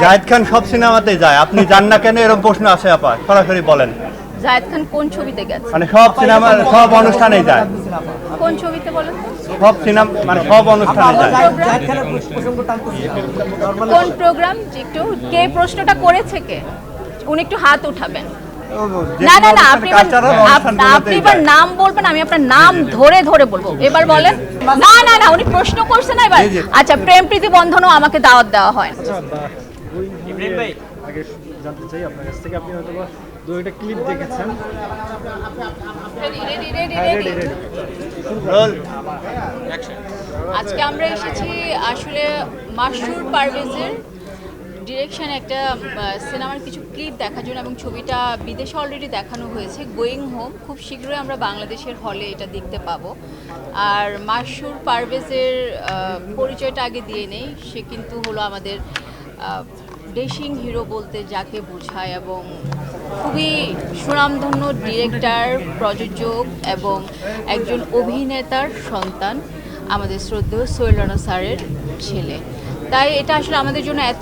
জাহেদ খান সব সিনেমাতে যায়। আপনি যান না কেন? এরকম প্রশ্ন আসে আপা। সরাসরি বলেন। জায়েদ খান কোন ছবিতে গেছে? মানে সব সিনেমা সব অনুষ্ঠানেই যায়। কোন ছবিতে বলেন সব সিনেমা মানে সব অনুষ্ঠানে যায়। কোন প্রোগ্রাম একটু কে প্রশ্নটা করেছে কে? উনি একটু হাত উঠাবেন। না না না আপনি আপনি এবার নাম বলবেন আমি আপনার নাম ধরে ধরে বলব। এবার বলেন। না না না উনি প্রশ্ন করছেন না এবার। আচ্ছা প্রেম প্রীতি বন্ধনও আমাকে দাওয়াত দেওয়া হয়। আগে জানতে চাই আপনার কাছ থেকে আপনি হয়তো দু একটা ক্লিপ দেখেছেন। হ্যাঁ। আজকে আমরা এসেছি আসলে মাসুর পারভেজের ডিরেকশন একটা সিনেমার কিছু ক্লিপ দেখার জন্য এবং ছবিটা বিদেশে অলরেডি দেখানো হয়েছে গোয়িং হোম খুব শীঘ্রই আমরা বাংলাদেশের হলে এটা দেখতে পাবো। আর মাসুর পারভেজের পরিচয়টা আগে দিয়ে নেই সে কিন্তু হলো আমাদের ডেশিং হিরো বলতে যাকে বোঝায় এবং খুবই সুনামধন্য ডিরেক্টর, প্রযোজক এবং একজন অভিনেতার সন্তান আমাদের শ্রদ্ধেয় সৈলানা স্যারের ছেলে। তাই এটা আসলে আমাদের জন্য এত